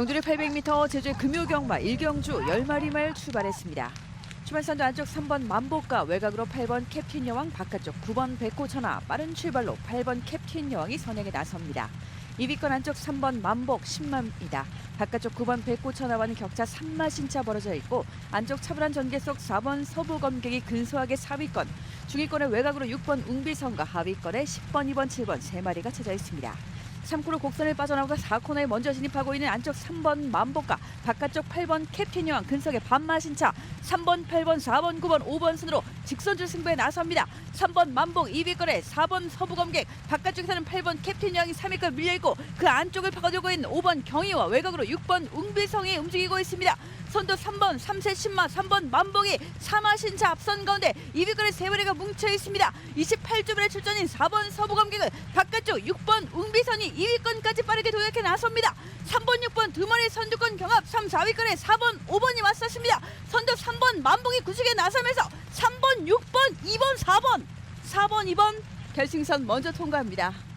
경주리 800m 제주의 금요경마 1경주 10마리 말 출발했습니다. 출발선도 안쪽 3번 만복과 외곽으로 8번 캡틴 여왕 바깥쪽 9번 백호천하 빠른 출발로 8번 캡틴 여왕이 선행에 나섭니다. 2위권 안쪽 3번 만복 10마입니다. 바깥쪽 9번 백호천하와는 격차 3마신차 벌어져 있고 안쪽 차분한 전개 속 4번 서부검객이 근소하게 4위권 중위권의 외곽으로 6번 웅비성과 하위권에 10번, 2번, 7번 세 마리가 쳐져 있습니다. 3코로 곡선을 빠져나오다 4코너에 먼저 진입하고 있는 안쪽 3번 만복과 바깥쪽 8번 캡틴 여왕 근석의 반마신차 3번, 8번, 4번, 9번, 5번 순으로 직선줄 승부에 나섭니다. 3번 만복 2위권에 4번 서부검객 바깥쪽에서는 8번 캡틴 여왕이 3위권 밀려있고 그 안쪽을 파고들고 있는 5번 경희와 외곽으로 6번 웅비성이 움직이고 있습니다. 선두 3번 3세 10마 3번 만복이 3마신차 앞선 가운데 2위권에 세 마리가 뭉쳐 있습니다. 28주변의 출전인 4번 서부검객은 바깥쪽 6번 웅비선이 2위권까지 빠르게 도약해 나섭니다. 3번 6번 두 마리 선두권 경합 3, 4위권에 4번 5번이 맞섰습니다. 선두 3번 만복이 구식에 나서면서 3번 6번 2번 4번 4번 2번 결승선 먼저 통과합니다.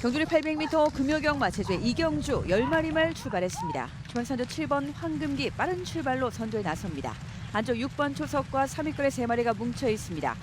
경주리 800m 금요경마 제주의 이경주 10마리 말 출발했습니다. 중앙선두 7번 황금기 빠른 출발로 선두에 나섭니다. 안쪽 6번 초석과 3위권의 3마리가 뭉쳐 있습니다.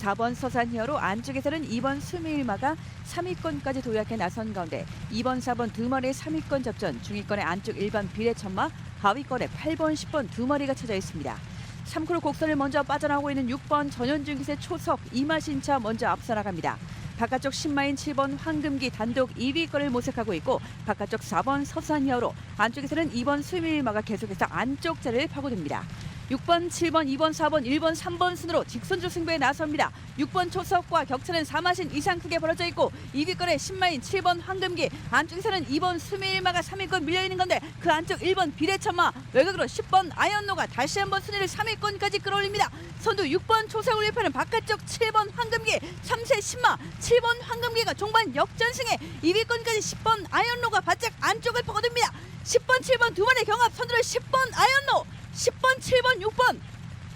4번 서산히어로 안쪽에서는 2번 수미일마가 3위권까지 도약해 나선 가운데 2번, 4번 두 마리의 3위권 접전 중위권의 안쪽 1번 비례천마 하위권에 8번, 10번 두 마리가 쳐져 있습니다. 3코로 곡선을 먼저 빠져나오고 있는 6번 전현중 기세 초석 이마신차 먼저 앞서 나갑니다. 바깥쪽 10마인 7번 황금기 단독 2위권을 모색하고 있고 바깥쪽 4번 서산이어로 안쪽에서는 2번 수밀마가 계속해서 안쪽 자리를 파고듭니다. 6번, 7번, 2번, 4번, 1번, 3번 순으로 직선주 승부에 나섭니다. 6번 초석과 격차는 4마신 이상 크게 벌어져 있고 2위권에 10마인 7번 황금기 안쪽에서는 2번 수밀마가 3위권 밀려있는 건데 그 안쪽 1번 비례천마 외곽으로 10번 아이언노가 다시 한번 순위를 3위권까지 끌어올립니다. 선두 6번 초석을 위파는 바깥쪽 7번 황금기 3세 10마 7번 황금기가 종반 역전승에 2위권까지 10번 아이언노가 바짝 안쪽을 파고듭니다. 10번 7번 두 마리 경합 선두를 10번 아이언노 10번 7번 6번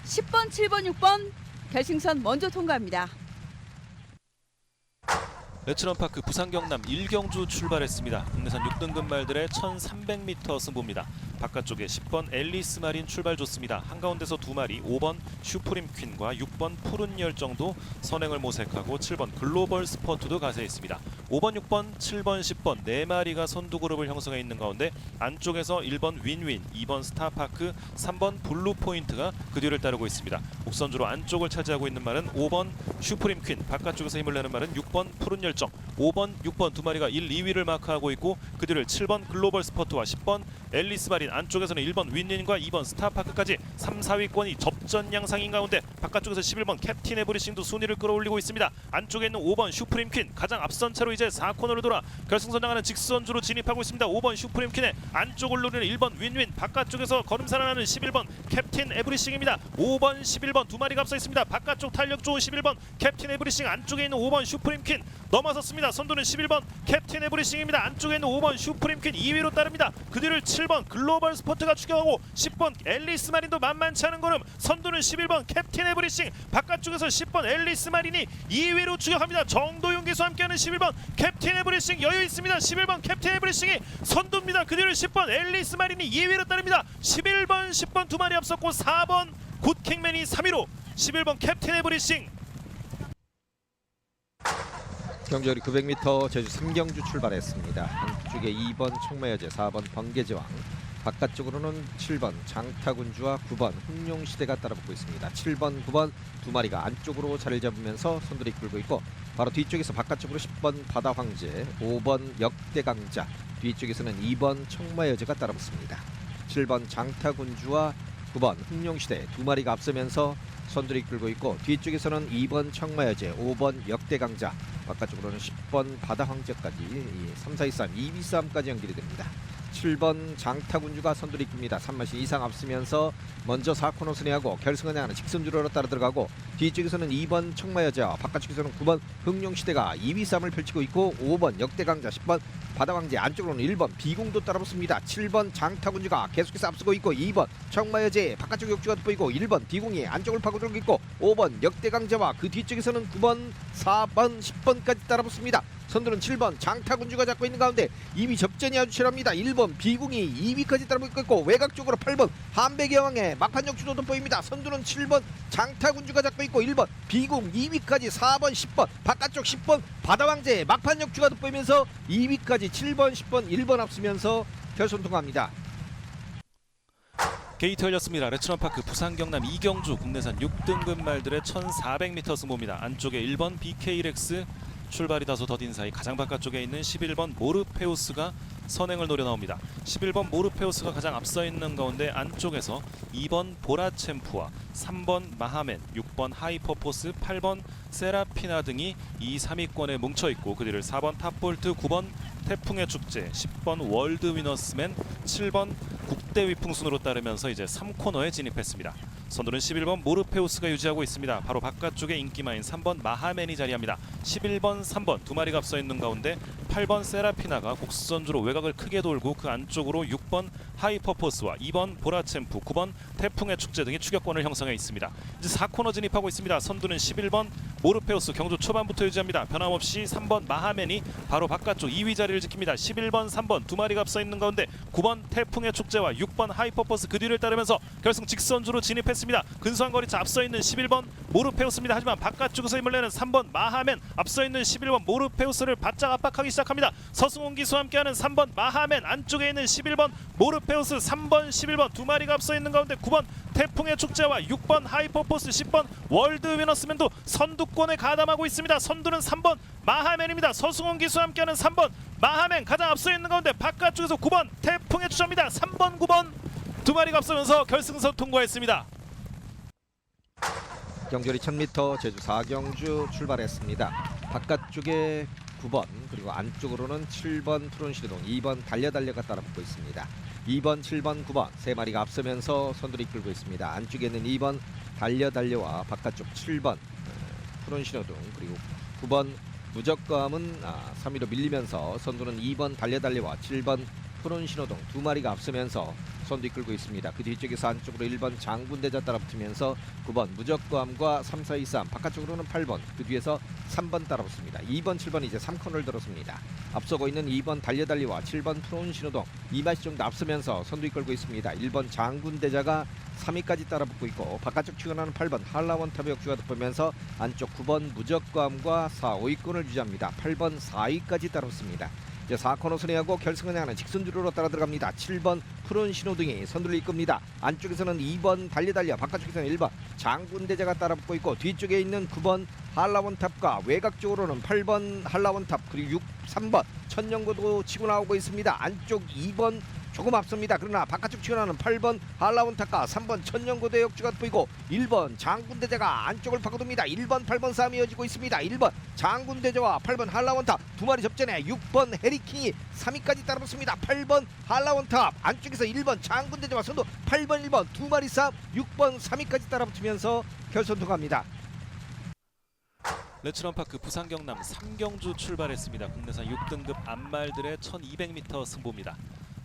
10번 7번 6번 결승선 먼저 통과합니다. 레츠런파크 부산 경남 1경주 출발했습니다. 국내산 6등급 말들의 1300m 승부입니다. 바깥쪽에 10번 앨리스 마린 출발 좋습니다. 한가운데서 두 마리 5번 슈프림 퀸과 6번 푸른 열정도 선행을 모색하고 7번 글로벌 스포트도 가세 있습니다. 5번, 6번, 7번, 10번 네 마리가 선두 그룹을 형성해 있는 가운데 안쪽에서 1번 윈윈, 2번 스타파크, 3번 블루 포인트가 그 뒤를 따르고 있습니다. 곡선주로 안쪽을 차지하고 있는 말은 5번 슈프림 퀸, 바깥쪽에서 힘을 내는 말은 6번 푸른 열정, 5번, 6번 두 마리가 1, 2위를 마크하고 있고 그 뒤를 7번 글로벌 스포트와 10번 앨리스 마린 안쪽에서는 1번 윈윈과 2번 스타파크까지 3, 4위권이 접전 양상인 가운데 바깥쪽에서 11번 캡틴 에브리싱도 순위를 끌어올리고 있습니다. 안쪽에 있는 5번 슈프림 퀸 가장 앞선 차로 이제 4코너를 돌아 결승선 나가는 직선주로 진입하고 있습니다. 5번 슈프림 퀸의 안쪽을 노리는 1번 윈윈 바깥쪽에서 걸음 살아나는 11번 캡틴 에브리싱입니다. 5번 11번 두 마리가 앞서 있습니다. 바깥쪽 탄력 좋은 11번 캡틴 에브리싱 안쪽에 있는 5번 슈프림 퀸 넘어섰습니다. 선두는 11번 캡틴 에브리싱입니다. 안쪽에 있는 5번 슈프림 퀸 2위로 따릅니다. 그 뒤를 7번 글로벌 스포트가 추격하고 10번 앨리스 마린도 만만치 않은 걸음 선두는 11번 캡틴 에브리싱 바깥쪽에서 10번 앨리스 마린이 2위로 추격합니다. 정도윤 기수와 함께하는 11번 캡틴 에브리싱 여유 있습니다. 11번 캡틴 에브리싱이 선두입니다. 그 뒤를 10번 앨리스 마린이 2위로 따릅니다. 11번 10번 두 마리 앞섰고 4번 굿킹맨이 3위로 11번 캡틴 에브리싱 경주리 900m 제주 3경주 출발했습니다. 한쪽에 2번 청마여제, 4번 번개제왕, 바깥쪽으로는 7번 장타군주와 9번 흥룡시대가 따라붙고 있습니다. 7번, 9번 두 마리가 안쪽으로 자리를 잡으면서 선두를 이끌고 있고 바로 뒤쪽에서 바깥쪽으로 10번 바다황제, 5번 역대강자, 뒤쪽에서는 2번 청마여제가 따라붙습니다. 7번 장타군주와 9번 흥룡시대 두 마리가 앞서면서 선두를 이끌고 있고 뒤쪽에서는 2번 청마여제, 5번 역대강자, 바깥쪽으로는 10번 바다황제까지 3, 4, 2, 3, 2비 싸움까지 연결이 됩니다. 7번 장타군주가 선두를 이끕니다. 3마신 이상 앞서면서 먼저 4코너 순회하고 결승을 향하는 직선주로로 따라 들어가고 뒤쪽에서는 2번 청마여자, 바깥쪽에서는 9번 흥룡시대가 2위 싸움을 펼치고 있고 5번 역대강자, 10번 바다왕제 안쪽으로는 1번 비공도 따라붙습니다. 7번 장타군주가 계속해서 앞서고 있고 2번 청마여제 바깥쪽 역주가 돋보이고 1번 비공이 안쪽을 파고들고 있고 5번 역대강자와 그 뒤쪽에서는 9번, 4번, 10번까지 따라붙습니다. 선두는 7번 장타군주가 잡고 있는 가운데 이미 접전이 아주 치열합니다. 1번 비공이 2위까지 따라붙고 있고 외곽 쪽으로 8번 한백여왕의 막판 역주도 돋보입니다. 선두는 7번 장타군주가 잡고 있고 1번 비공 2위까지 4번 10번 바깥쪽 10번 바다왕제 막판 역주가 돋보이면서 2위까지 7번 10번 1번 앞서면서 결선 통과합니다. 게이트 열렸습니다. 레츠런파크 부산 경남 이경주 국내산 6등급 말들의 1400m 승부입니다. 안쪽에 1번 BK렉스 출발이 다소 더딘 사이 가장 바깥쪽에 있는 11번 모르페우스가 선행을 노려 나옵니다. 11번 모르페우스가 가장 앞서 있는 가운데 안쪽에서 2번 보라챔프와 3번 마하멘, 6번 하이퍼포스, 8번 세라피나 등이 2, 3위권에 뭉쳐 있고 그 뒤를 4번 탑볼트, 9번 태풍의 축제, 10번 월드 위너스맨, 7번 국대 위풍 순으로 따르면서 이제 3코너에 진입했습니다. 선두는 11번 모르페우스가 유지하고 있습니다. 바로 바깥쪽에 인기마인 3번 마하멘이 자리합니다. 11번, 3번 두 마리가 앞서 있는 가운데 8번 세라피나가 곡선주로 외곽을 크게 돌고 그 안쪽으로 6번 하이퍼포스와 2번 보라챔프, 9번 태풍의 축제 등이 추격권을 형성해 있습니다. 이제 4코너 진입하고 있습니다. 선두는 11번 모르페우스 경주 초반부터 유지합니다. 변함없이 3번 마하멘이 바로 바깥쪽 2위 자리를 지킵니다. 11번, 3번 두 마리가 앞서 있는 가운데 9번 태풍의 축제와 6번 하이퍼포스 그 뒤를 따르면서 결승 직선주로 진입했습니다. 근소한 거리차 앞서 있는 11번 모르페우스입니다. 하지만 바깥쪽에서 힘을 내는 3번 마하멘 앞서 있는 11번 모르페우스를 바짝 압박하기 시작합니다. 서승훈 기수와 함께하는 3번 마하멘 안쪽에 있는 11번 모르페우스 3번 11번 두 마리가 앞서 있는 가운데 9번 태풍의 축제와 6번 하이퍼포스 10번 월드 위너스맨도 선두 권에 가담하고 있습니다. 선두는 3번 마하멘입니다. 서승훈 기수와 함께하는 3번 마하멘 가장 앞서 있는 가운데 바깥쪽에서 9번 태풍의 추자입니다. 3번 9번 두 마리가 앞서면서 결승선 통과했습니다. 경距리 1000m 제주 4경주 출발했습니다. 바깥쪽에 9번 그리고 안쪽으로는 7번 푸른시리동 2번 달려달려가 따라붙고 있습니다. 2번 7번 9번 세 마리가 앞서면서 선두를 이끌고 있습니다. 안쪽에는 2번 달려달려와 바깥쪽 7번 어, 푸른시리동 그리고 9번 무적감은 아, 3위로 밀리면서 선두는 2번 달려달려와 7번 푸른 신호동 두 마리가 앞서면서 선두 이끌고 있습니다. 그 뒤쪽에서 안쪽으로 1번 장군대자 따라 붙으면서 9번 무적감과 3, 4, 2, 3 바깥쪽으로는 8번 그 뒤에서 3번 따라붙습니다. 2번 7번 이제 3코너를 들었습니다. 앞서고 있는 2번 달려달리와 7번 푸른 신호동 이마시 정도 앞서면서 선두 이끌고 있습니다. 1번 장군대자가 3위까지 따라붙고 있고 바깥쪽 출근하는 8번 한라원탑의 역주가 돋보면서 안쪽 9번 무적감과 4, 5위권을 유지합니다. 8번 4위까지 따라붙습니다. 이제 4코너 순회하고 결승을 향하는 직선주로로 따라 들어갑니다. 7번 푸른 신호등이 선두를 이끕니다. 안쪽에서는 2번 달려달려 바깥쪽에서는 1번 장군대자가 따라붙고 있고 뒤쪽에 있는 9번 한라원탑과 외곽 쪽으로는 8번 한라원탑 그리고 6, 3번 천년고도 치고 나오고 있습니다. 안쪽 2번 조금 앞섭니다. 그러나 바깥쪽 치고 나는 8번 한라원탑과 3번 천년고대 역주가 보이고 1번 장군대자가 안쪽을 파고듭니다. 1번 8번 싸움이 이어지고 있습니다. 1번 장군대자와 8번 한라원탑 두 마리 접전에 6번 해리킹이 3위까지 따라붙습니다. 8번 한라원탑 안쪽에서 1번 장군대자와 선두 8번 1번 두 마리 싸움 6번 3위까지 따라붙으면서 결선 통과합니다. 레츠런파크 부산 경남 3경주 출발했습니다. 국내산 6등급 암말들의 1200m 승부입니다.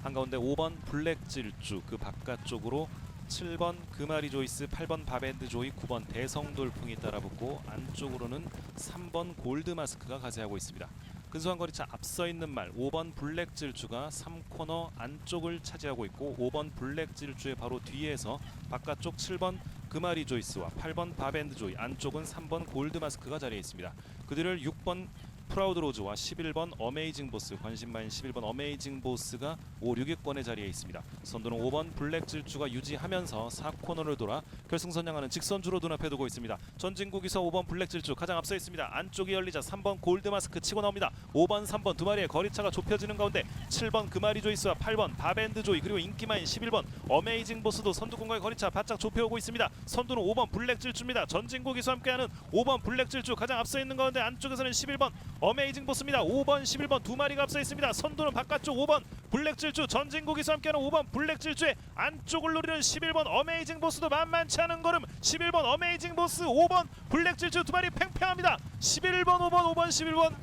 한가운데 5번 블랙 질주 그 바깥쪽으로 7번 금아리 조이스, 8번 바밴드 조이, 9번 대성 돌풍이 따라붙고 안쪽으로는 3번 골드 마스크가 가세하고 있습니다. 근소한 거리차 앞서 있는 말 5번 블랙 질주가 3코너 안쪽을 차지하고 있고 5번 블랙 질주의 바로 뒤에서 바깥쪽 7번 금아리 조이스와 8번 바밴드 조이 안쪽은 3번 골드 마스크가 자리해 있습니다. 그 뒤를 6번 프라우드 로즈와 11번 어메이징 보스 관심마인 11번 어메이징 보스가 5, 6위권의 자리에 있습니다. 선두는 5번 블랙 질주가 유지하면서 4코너를 돌아 결승선 향하는 직선주로 눈앞에 두고 있습니다. 전진국에서 5번 블랙 질주 가장 앞서 있습니다. 안쪽이 열리자 3번 골드 마스크 치고 나옵니다. 5번 3번 두 마리의 거리차가 좁혀지는 가운데 7번 금아리 조이스와 8번 바밴드 조이 그리고 인기마인 11번 어메이징 보스도 선두 공간의 거리차 바짝 좁혀오고 있습니다. 선두는 5번 블랙 질주입니다. 전진국에서 함께하는 5번 블랙 질주 가장 앞서 있는 가운데 안쪽에서는 11번 어메이징 보스입니다. 5번 11번 두 마리가 앞서 있습니다. 선두는 바깥쪽 5번 블랙질주 전진국 기수 함께하는 5번 블랙질주의 안쪽을 노리는 11번 어메이징 보스도 만만치 않은 걸음 11번 어메이징 보스 5번 블랙질주 두 마리 팽팽합니다 11번 5번 5번 11번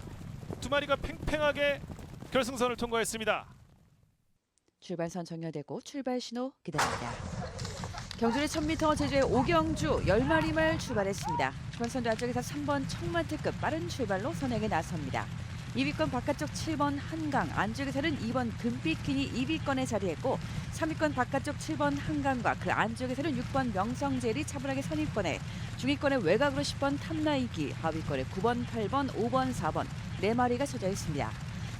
두 마리가 팽팽하게 결승선을 통과했습니다 출발선 정렬되고 출발 신호 기다립니다. 경주의 1000m 제주의 오경주 10마리 말 출발했습니다. 중앙선도 안쪽에서 3번 청마특급 빠른 출발로 선행에 나섭니다. 2위권 바깥쪽 7번 한강, 안쪽에서는 2번 금빛킨이 2위권에 자리했고 3위권 바깥쪽 7번 한강과 그 안쪽에서는 6번 명성젤이 차분하게 선입권에 중위권의 외곽으로 10번 탐나이기, 하위권에 9번, 8번, 5번, 4번 네 마리가 쳐져 있습니다.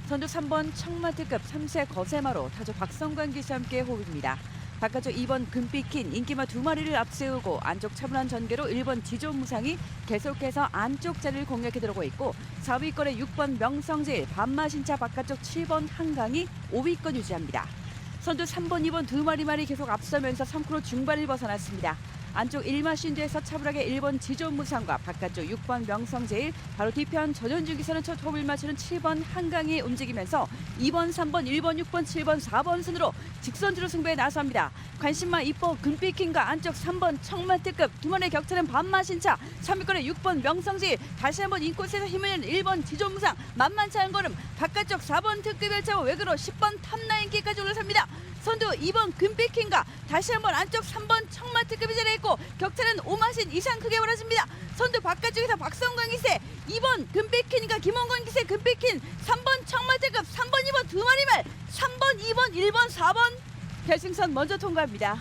선두 3번 청마특급 3세 거세마로 타조 박성관 기수와 함께 호흡입니다. 바깥쪽 2번 금빛킨 인기마 두 마리를 앞세우고 안쪽 차분한 전개로 1번 지존 무상이 계속해서 안쪽 자리를 공략해 들어오고 있고 4위권의 6번 명성질 반마신차 바깥쪽 7번 한강이 5위권 유지합니다. 선두 3번, 2번 두 마리 말이 계속 앞서면서 3크로 중반을 벗어났습니다. 안쪽 1마신드에서 차분하게 1번 지존 무상과 바깥쪽 6번 명성제일 바로 뒤편 전현주기선은 첫 호흡을 맞추는 7번 한강이 움직이면서 2번, 3번, 1번, 6번, 7번, 4번 순으로 직선주로 승부에 나섭니다. 관심마 이뻐 금빛킹과 안쪽 3번 청마특급 두 마리의 격차는 반마신차 3위권의 6번 명성제일 다시 한번 인코스에서 힘을 내는 1번 지존 무상 만만치 않은 걸음 바깥쪽 4번 특급을 차고 외교로 10번 탑라인기까지 올라섭니다. 선두 2번 금빛킹과 다시 한번 안쪽 3번 청마 특급이 자리했고 격차는 5마신 이상 크게 벌어집니다. 선두 바깥쪽에서 박성광 기세 2번 금빛킨과 김원건 기세 금빛킨 3번 청마 특급 3번 2번 두 마리 말 3번 2번 1번 4번 결승선 먼저 통과합니다.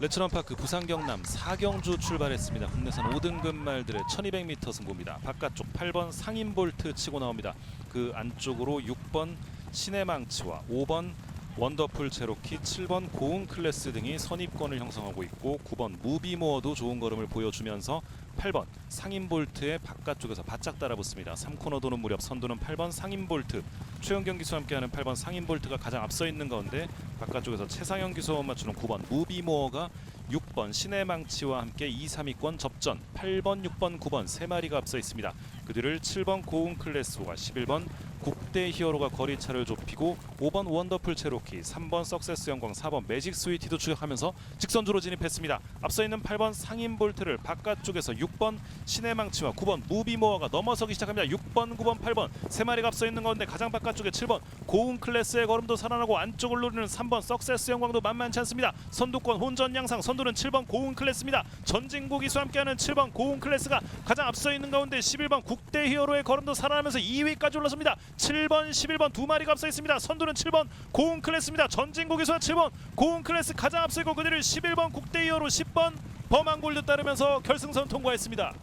레츠런파크 부산 경남 사경주 출발했습니다. 국내선 5등급 말들의 1200m 승부입니다. 바깥쪽 8번 상인볼트 치고 나옵니다. 그 안쪽으로 6번 시네망치와 5번 원더풀 체로키, 7번 고운 클래스 등이 선입권을 형성하고 있고 9번 무비모어도 좋은 걸음을 보여주면서 8번 상인볼트의 바깥쪽에서 바짝 따라붙습니다. 3코너 도는 무렵 선두는 8번 상인볼트 최영경 기수와 함께하는 8번 상인볼트가 가장 앞서 있는 가운데 바깥쪽에서 최상영 기수와 맞추는 9번 무비모어가 6번 시내망치와 함께 2, 3위권 접전 8번, 6번, 9번 세 마리가 앞서 있습니다. 그들을 7번 고운 클래스와 11번 국대 히어로가 거리차를 좁히고 5번 원더풀 체로키, 3번 석세스 영광, 4번 매직 스위티도 추격하면서 직선주로 진입했습니다. 앞서 있는 8번 상인 볼트를 바깥쪽에서 6번 시내망치와 9번 무비모어가 넘어서기 시작합니다. 6번, 9번, 8번 세 마리가 앞서 있는 가운데 가장 바깥쪽에 7번 고운 클래스의 걸음도 살아나고 안쪽을 노리는 3번 석세스 영광도 만만치 않습니다. 선두권 혼전 양상 선두는 7번 고운 클래스입니다. 전진구 기수 함께하는 7번 고운 클래스가 가장 앞서 있는 가운데 11번 국대 히어로의 걸음도 살아나면서 2위까지 올라섭니다. 7번, 11번 두 마리가 앞서 있습니다. 선두는 7번 고운 클래스입니다. 기수와 7번 고운 클래스 가장 앞서 있고 그들을 11번 국대 히어로 10번 범한 골드 따르면서 결승선 통과했습니다.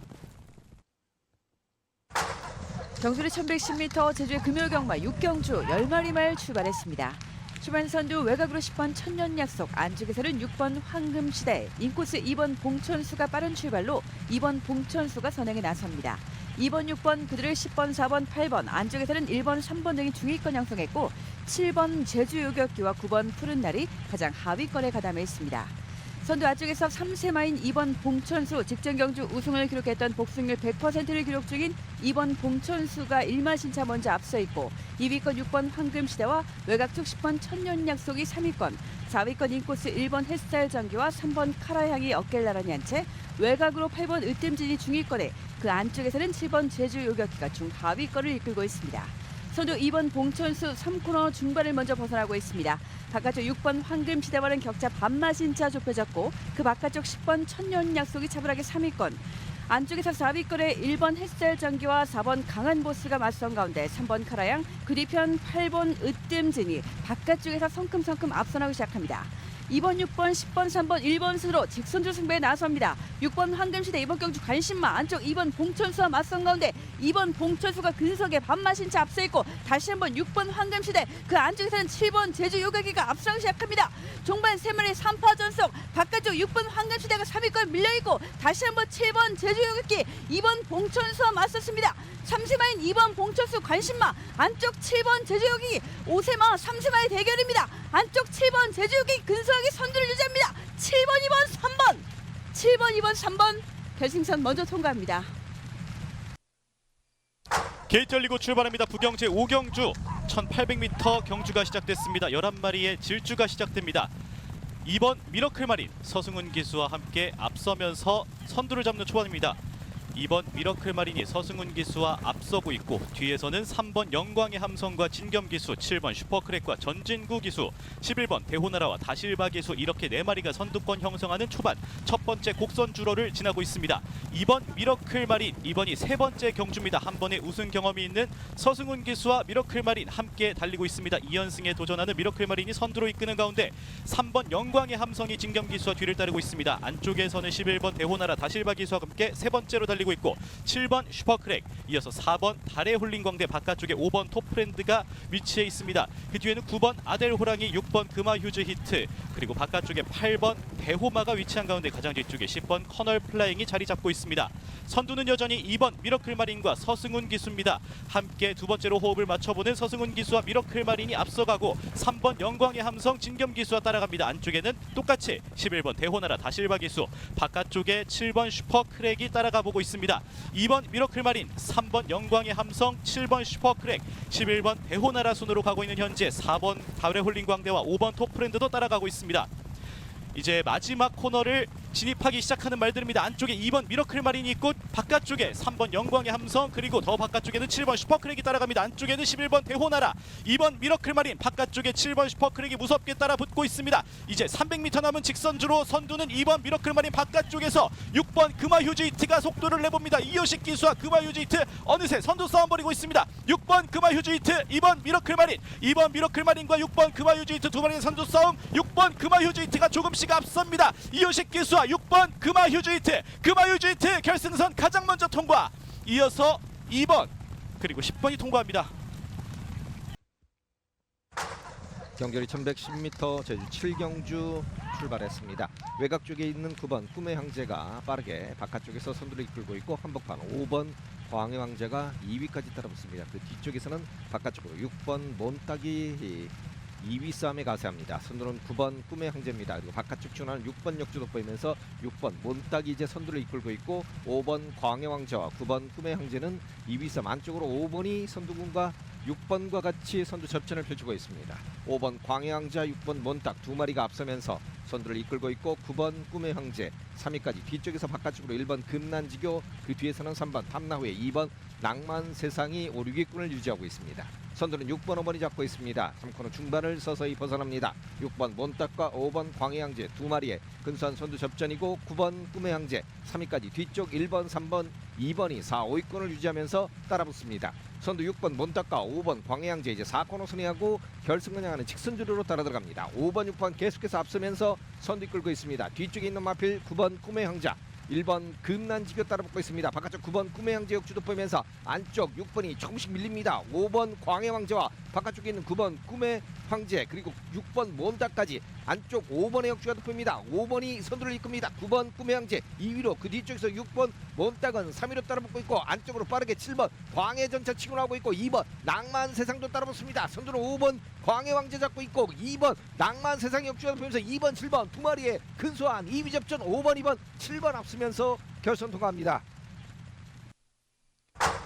경주리 1110m 제주의 금요경마 6경주 10마리 말 출발했습니다. 출발 선두 외곽으로 10번 천년 약속 안쪽에서는 6번 황금시대 인코스 2번 봉천수가 빠른 출발로 2번 봉천수가 선행에 나섭니다. 2번 6번 그들을 10번 4번 8번 안쪽에서는 1번 3번 등이 중위권 양성했고 7번 제주 요격기와 9번 푸른 날이 가장 하위권에 가담해 있습니다. 선두 안쪽에서 3세마인 2번 봉천수 직전 경주 우승을 기록했던 복승률 100%를 기록 중인 2번 봉천수가 1마신차 먼저 앞서 있고 2위권 6번 황금시대와 외곽쪽 10번 천년약속이 3위권 4위권 인코스 1번 햇살 전기와 3번 카라향이 어깨를 나란히 한 채 외곽으로 8번 으뜸진이 중위권에 그 안쪽에서는 7번 제주 요격기가 중 하위권을 이끌고 있습니다. 선두 2번 봉천수 3코너 중반을 먼저 벗어나고 있습니다. 바깥쪽 6번 황금시대와는 격차 반마신 차 좁혀졌고 그 바깥쪽 10번 천년 약속이 차분하게 3위권 안쪽에서 4위권에 1번 햇살 전기와 4번 강한 보스가 맞선 가운데 3번 카라양 그 뒤편 8번 으뜸진이 바깥쪽에서 성큼성큼 앞서나기 시작합니다. 2번, 6번, 10번, 3번, 1번 순으로 직선주 승부에 나섭니다. 6번 황금시대 이번 경주 관심마 안쪽 2번 봉천수와 맞선 가운데 2번 봉천수가 근석에 반마신 채 앞서 있고 다시 한번 6번 황금시대 그 안쪽에서는 7번 제주 요가기가 앞서기 시작합니다. 종반 세마리 3파 전속 바깥쪽 6번 황금시대가 3위권 밀려있고 다시 한번 7번 제주 요가기 2번 봉천수와 맞섰습니다. 3세마인 2번 봉천수 관심마 안쪽 7번 제주역이 5세마 3세마의 대결입니다. 안쪽 7번 제주역이 근소하게 선두를 유지합니다. 7번 2번 3번 7번 2번 3번 결승선 먼저 통과합니다. 게이트 열리고 출발합니다. 부경제 오경주 1800m 경주가 시작됐습니다. 11마리의 질주가 시작됩니다. 2번 미러클 마린 서승훈 기수와 함께 앞서면서 선두를 잡는 초반입니다. 2번 미러클 마린이 서승훈 기수와 앞서고 있고 뒤에서는 3번 영광의 함성과 진겸 기수, 7번 슈퍼크랙과 전진구 기수, 11번 대호나라와 다실바 기수 이렇게 네 마리가 선두권 형성하는 초반 첫 번째 곡선 주로를 지나고 있습니다. 2번 미러클 마린 이번이 세 번째 경주입니다. 한 번의 우승 경험이 있는 서승훈 기수와 미러클 마린 함께 달리고 있습니다. 2연승에 도전하는 미러클 마린이 선두로 이끄는 가운데 3번 영광의 함성이 진겸 기수와 뒤를 따르고 있습니다. 안쪽에서는 11번 대호나라 다실바 기수와 함께 세 번째로 달리고 있고 7번 슈퍼크랙 이어서 4번 달의 홀린 광대 바깥쪽에 5번 톱프렌드가 위치해 있습니다. 그 뒤에는 9번 아델 호랑이 6번 금화 휴즈 히트 그리고 바깥쪽에 8번 대호마가 위치한 가운데 가장 뒤쪽에 10번 커널 플라잉이 자리 잡고 있습니다. 선두는 여전히 2번 미러클 마린과 서승훈 기수입니다. 함께 두 번째로 호흡을 맞춰보는 서승훈 기수와 미러클 마린이 앞서가고 3번 영광의 함성 진겸 기수와 따라갑니다. 안쪽에는 똑같이 11번 대호나라 다실바 기수 바깥쪽에 7번 슈퍼크랙이 따라가 보고 있습니다. 2번 미러클 마린 3번 영광의 함성 7번 슈퍼크랙 11번 대호나라 순으로 가고 있는 현재 4번 가을의 홀린 광대와 5번 톱프렌드도 따라가고 있습니다. 이제 마지막 코너를 진입하기 시작하는 말들입니다. 안쪽에 2번 미러클 마린이 있고 바깥쪽에 3번 영광의 함성 그리고 더 바깥쪽에는 7번 슈퍼크랙이 따라갑니다. 안쪽에는 11번 대호나라 2번 미러클 마린 바깥쪽에 7번 슈퍼크랙이 무섭게 따라 붙고 있습니다. 이제 300m 남은 직선주로 선두는 2번 미러클 마린 바깥쪽에서 6번 금화 휴지이트가 속도를 내봅니다. 이효식 기수와 금화 휴지이트 어느새 선두 싸움 벌이고 있습니다. 6번 금화 휴지이트 2번 미러클 마린 2번 미러클 마린과 6번 금화 휴지이트 두 마리의 선두 싸움 6번 금화 휴지이트가 조금씩 앞섭니다. 이효식 기수와 6번 금화 휴지이트 금화 휴지이트 결승선 가장 먼저 통과 이어서 2번 그리고 10번이 통과합니다. 경결이 1110m 제주 7경주 출발했습니다. 외곽 쪽에 있는 9번 꿈의 형제가 빠르게 바깥쪽에서 선두를 이끌고 있고 한복판 5번 광해 왕제가 2위까지 따라붙습니다. 그 뒤쪽에서는 바깥쪽으로 6번 몬딱이 2위 싸움에 가세합니다. 선두는 9번 꿈의 형제입니다. 그리고 바깥쪽 중간은 6번 역주도 보이면서 6번 몬딱이 이제 선두를 이끌고 있고 5번 광해 왕제와 9번 꿈의 형제는 2위 싸움 안쪽으로 5번이 선두군과 6번과 같이 선두 접전을 펼치고 있습니다. 5번 광해 왕자, 6번 몬딱 두 마리가 앞서면서 선두를 이끌고 있고 9번 꿈의 형제, 3위까지 뒤쪽에서 바깥쪽으로 1번 금난지교, 그 뒤에서는 3번 탐나후에 2번 낭만 세상이 5, 6위권을 유지하고 있습니다. 선두는 6번 어머니 잡고 있습니다. 3코너 중반을 서서히 벗어납니다. 6번 몬딱과 5번 광해양제 두 마리의 근소한 선두 접전이고 9번 꿈의 형제 3위까지 뒤쪽 1번, 3번, 2번이 4, 5위권을 유지하면서 따라붙습니다. 선두 6번 몬딱과 5번 광해양제 이제 4코너 순회하고 결승을 향하는 직선주로로 따라 들어갑니다. 5번, 6번 계속해서 앞서면서 선두 이끌고 있습니다. 뒤쪽에 있는 마필 9번 꿈의 형자 1번 금난지교 따라붙고 있습니다. 바깥쪽 9번 꿈의 형제 역주도 보면서 안쪽 6번이 조금씩 밀립니다. 5번 광해 왕제와 바깥쪽에 있는 9번 꿈의 황제 그리고 6번 몬다까지 안쪽 5번의 역주가 돋보입니다. 5번이 선두를 이끕니다. 9번 꿈의 황제 2위로 그 뒤쪽에서 6번 몬딱은 3위로 따라붙고 있고 안쪽으로 빠르게 7번 광해 전차 치고 나오고 있고 2번 낭만 세상도 따라붙습니다. 선두는 5번 광해 왕제 잡고 있고 2번 낭만 세상 역주가 돋보면서 2번 7번 두 마리의 근소한 2위 접전 5번 2번 7번 앞서면서 결선 통과합니다.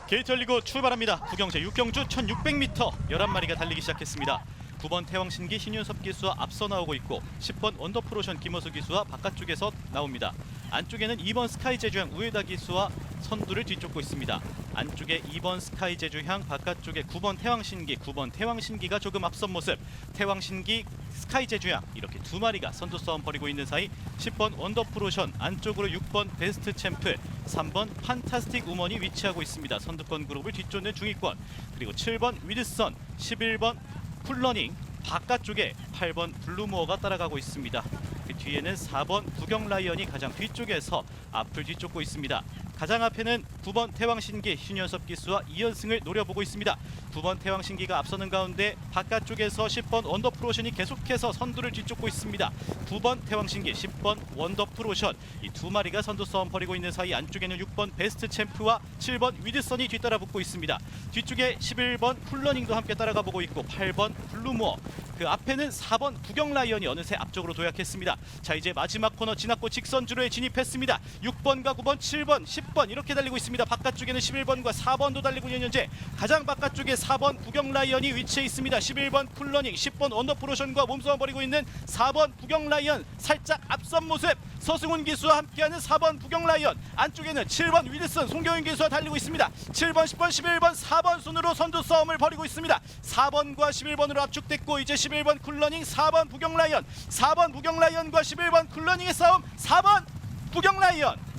게이트 열리고 출발합니다. 구경제 6경주 1600m 11마리가 달리기 시작했습니다. 9번 태왕신기 신윤섭 기수와 앞서 나오고 있고 10번 원더프로션 김호수 기수와 바깥쪽에서 나옵니다. 안쪽에는 2번 스카이 제주향 우에다 기수와 선두를 뒤쫓고 있습니다. 안쪽에 2번 스카이 제주향 바깥쪽에 9번 태왕신기 9번 태왕신기가 조금 앞선 모습 태왕신기 스카이 제주향 이렇게 두 마리가 선두 싸움 벌이고 있는 사이 10번 원더프로션 안쪽으로 6번 베스트 챔프 3번 판타스틱 우먼이 위치하고 있습니다. 선두권 그룹을 뒤쫓는 중위권 그리고 7번 위드선 11번 쿨러닝 바깥쪽에 8번 블루모어가 따라가고 있습니다. 그 뒤에는 4번 구경 라이언이 가장 뒤쪽에서 앞을 뒤쫓고 있습니다. 가장 앞에는 9번 태왕신기 신현섭 기수와 2연승을 노려보고 있습니다. 9번 태왕신기가 앞서는 가운데 바깥쪽에서 10번 원더프로션이 계속해서 선두를 뒤쫓고 있습니다. 9번 태왕신기, 10번 원더프로션 이 두 마리가 선두 싸움 벌이고 있는 사이 안쪽에는 6번 베스트 챔프와 7번 위드선이 뒤따라 붙고 있습니다. 뒤쪽에 11번 쿨러닝도 함께 따라가 보고 있고 8번 블루모어 그 앞에는 4번 구경 라이언이 어느새 앞쪽으로 도약했습니다. 자 이제 마지막 코너 지났고 직선주로에 진입했습니다. 6번과 9번, 7번, 10번 이렇게 달리고 있습니다. 바깥쪽에는 11번과 4번도 달리고 있는 현재 가장 바깥쪽에 4번 구경 라이언이 위치해 있습니다. 11번 쿨러닝, 10번 언더프로션과 몸싸움 벌이고 있는 4번 구경 라이언 살짝 앞선 모습. 서승훈 기수와 함께하는 4번 부경 라이언 안쪽에는 7번 윌슨 송경윤 기수와 달리고 있습니다. 7번, 10번, 11번, 4번 순으로 선두 싸움을 벌이고 있습니다. 4번과 11번으로 압축됐고 이제 11번 쿨러닝, 4번 부경 라이언, 4번 부경 라이언과 11번 쿨러닝의 싸움, 4번 부경 라이언.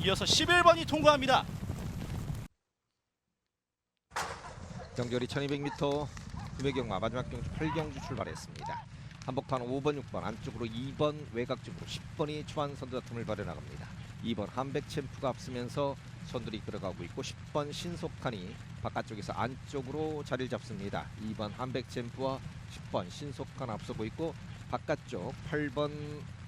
이어서 11번이 통과합니다. 경주리 1200m 금혜경마 마지막 경주 8경주 출발했습니다. 한복판 5번, 6번 안쪽으로 2번 외곽 쪽으로 10번이 초안 선두 다툼을 벌여 나갑니다. 2번 한백 챔프가 앞서면서 선두를 이끌어가고 있고 10번 신속한이 바깥쪽에서 안쪽으로 자리를 잡습니다. 2번 한백 챔프와 10번 신속한 앞서고 있고 바깥쪽 8번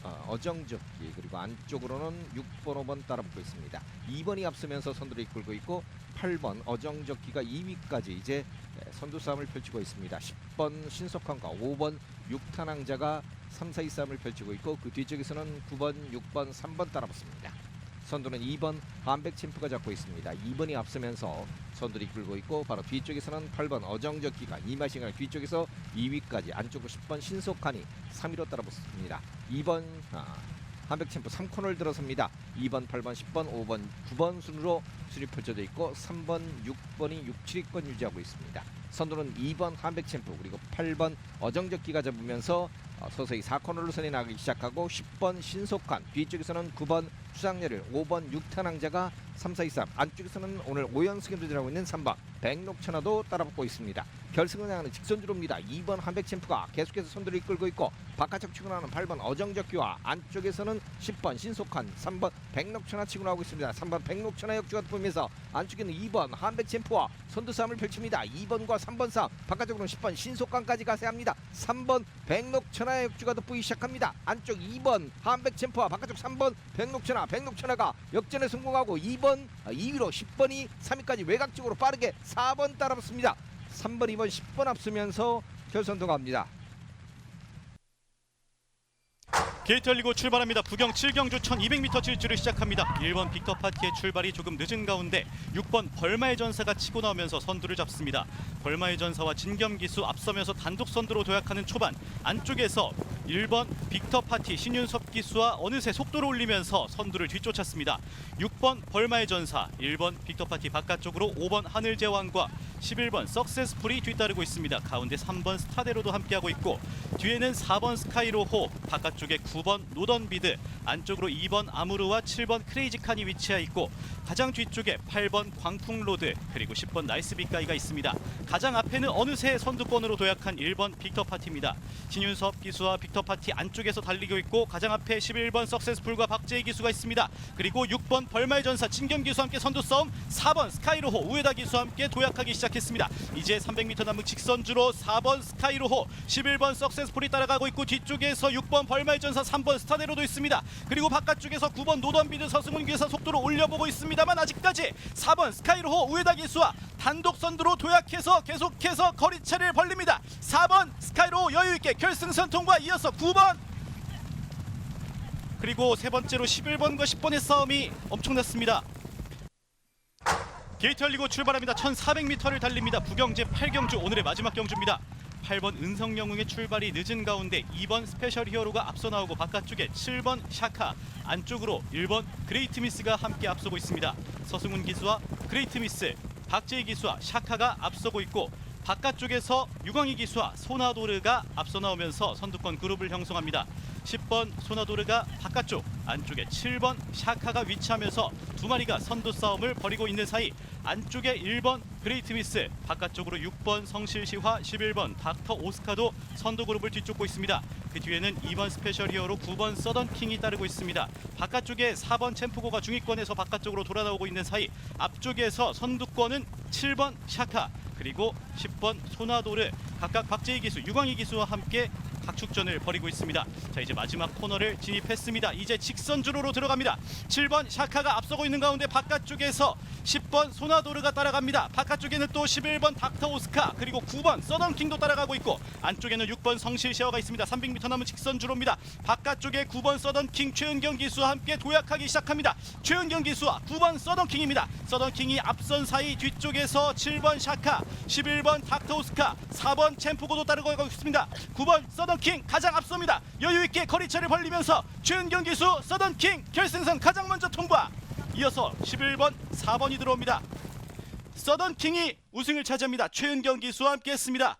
어, 어정적기 그리고 안쪽으로는 6번, 5번 따라붙고 있습니다. 2번이 앞서면서 선두를 이끌고 있고 8번 어정적기가 2위까지 이제 에, 선두 싸움을 펼치고 있습니다. 10번 신속한과 5번 육탄왕자가 3, 4, 2 싸움을 펼치고 있고 그 뒤쪽에서는 9번, 6번, 3번 따라붙습니다. 선두는 2번 한백 챔프가 잡고 있습니다. 2번이 앞서면서 선두를 이끌고 있고 바로 뒤쪽에서는 8번 어정적기가 이마싱을 뒤쪽에서 2위까지 안쪽으로 10번 신속한이 3위로 따라붙습니다. 2번 아, 한백 챔프 3코너를 들어섭니다. 2번, 8번, 10번, 5번, 9번 순으로 순위 펼쳐져 있고 3번, 6번이 6, 7위권 유지하고 있습니다. 선두는 2번 한백 챔프 그리고 8번 어정적기가 잡으면서 어, 서서히 4코너로 선이 나가기 시작하고 10번 신속한 뒤쪽에서는 9번 수상렬을 5번 육탄왕자가 3, 4, 2, 3 안쪽에서는 오늘 5연승에 도전하고 있는 3번 백록천하도 따라붙고 있습니다. 결승을 향하는 직선주로입니다. 2번 한백 챔프가 계속해서 선두를 이끌고 있고 바깥쪽 나오는 8번 어정적기와 안쪽에서는 10번 신속한 3번 백록천하 치고 나오고 있습니다. 3번 백록천하 역주가 보면서 안쪽에는 2번 한백 챔프와 선두 싸움을 펼칩니다. 2번과 3번 싸움 바깥쪽으로는 10번 신속한까지 가세야 합니다. 3번 백록천하 역주가 돋보이기 시작합니다. 안쪽 2번 한백 챔프와 바깥쪽 3번 백록천하 백록천하가 역전에 성공하고 2번 2위로 10번이 3위까지 외곽쪽으로 빠르게 4번 따라붙습니다. 3번, 2번, 10번 앞서면서 결선 통과합니다. 게이트 열리고 출발합니다. 부경 7경주 1200m 질주를 시작합니다. 1번 빅터 파티의 출발이 조금 늦은 가운데 6번 벌마의 전사가 치고 나오면서 선두를 잡습니다. 벌마의 전사와 진겸 기수 앞서면서 단독 선두로 도약하는 초반 안쪽에서 1번 빅터 파티 신윤섭 기수와 어느새 속도를 올리면서 선두를 뒤쫓았습니다. 6번 벌마의 전사, 1번 빅터 파티 바깥쪽으로 5번 하늘 제왕과 11번 석세스풀이 뒤따르고 있습니다. 가운데 3번 스타데로도 함께하고 있고 뒤에는 4번 스카이로호, 바깥쪽에 9번 노던비드, 안쪽으로 2번 아무르와 7번 크레이지칸이 위치해 있고 가장 뒤쪽에 8번 광풍로드 그리고 10번 나이스비가이가 있습니다. 가장 앞에는 어느새 선두권으로 도약한 1번 빅터 파티입니다. 신윤섭 기수와 빅터 파티 안쪽에서 달리고 있고 가장 앞에 11번 석세스풀과 박재희 기수가 있습니다. 그리고 6번 벌마의 전사 진겸 기수와 함께 선두 싸움 4번 스카이로호 우에다 기수와 함께 도약하기 시작 했습니다. 이제 300m 남은 직선주로 4번 스카이로호 11번 석세스풀이 따라가고 있고 뒤쪽에서 6번 벌마의 전사 3번 스타데로도 있습니다. 그리고 바깥쪽에서 9번 노던비드 서승훈 기사 속도를 올려보고 있습니다만 아직까지 4번 스카이로호 우에다 기수와 단독 선두로 도약해서 계속해서 거리차를 벌립니다. 4번 스카이로호 여유 있게 결승선 통과 이어서 9번 그리고 세 번째로 11번과 10번의 싸움이 엄청났습니다. 게이트 열리고 출발합니다. 1400m를 달립니다. 부경제 8경주 오늘의 마지막 경주입니다. 8번 은성영웅의 출발이 늦은 가운데 2번 스페셜 히어로가 앞서 나오고 바깥쪽에 7번 샤카 안쪽으로 1번 그레이트 미스가 함께 앞서고 있습니다. 서승훈 기수와 그레이트 미스, 박재희 기수와 샤카가 앞서고 있고 바깥쪽에서 유광희 기수와 소나도르가 앞서 나오면서 선두권 그룹을 형성합니다. 10번 소나도르가 바깥쪽, 안쪽에 7번 샤카가 위치하면서 두 마리가 선두 싸움을 벌이고 있는 사이 안쪽에 1번 그레이트 미스, 바깥쪽으로 6번 성실시화, 11번 닥터 오스카도 선두 그룹을 뒤쫓고 있습니다. 그 뒤에는 2번 스페셜 히어로, 9번 서던킹이 따르고 있습니다. 바깥쪽에 4번 챔프고가 중위권에서 바깥쪽으로 돌아 나오고 있는 사이 앞쪽에서 선두권은 7번 샤카, 그리고 10번 소나도르 각각 박재희 기수, 유광희 기수와 함께 각축전을 벌이고 있습니다. 자 이제 마지막 코너를 진입했습니다. 이제 직선 주로로 들어갑니다. 7번 샤카가 앞서고 있는 가운데 바깥쪽에서 10번 소나도르가 따라갑니다. 바깥쪽에는 또 11번 닥터 오스카 그리고 9번 서던킹도 따라가고 있고 안쪽에는 6번 성실셰어가 있습니다. 300m 남은 직선 주로입니다. 바깥쪽에 9번 서던킹 최은경 기수와 함께 도약하기 시작합니다. 최은경 기수와 9번 서던킹입니다. 서던킹이 앞선 사이 뒤쪽에서 7번 샤카, 11번 닥터 오스카, 4번 챔프고도 따르고 있습니다. 9번 서던킹 가장 앞섭니다. 여유 있게 거리차를 벌리면서 최은경 기수 서던킹 결승선 가장 먼저 통과. 이어서 11번 4번이 들어옵니다. 서던킹이 우승을 차지합니다. 최은경 기수와 함께했습니다.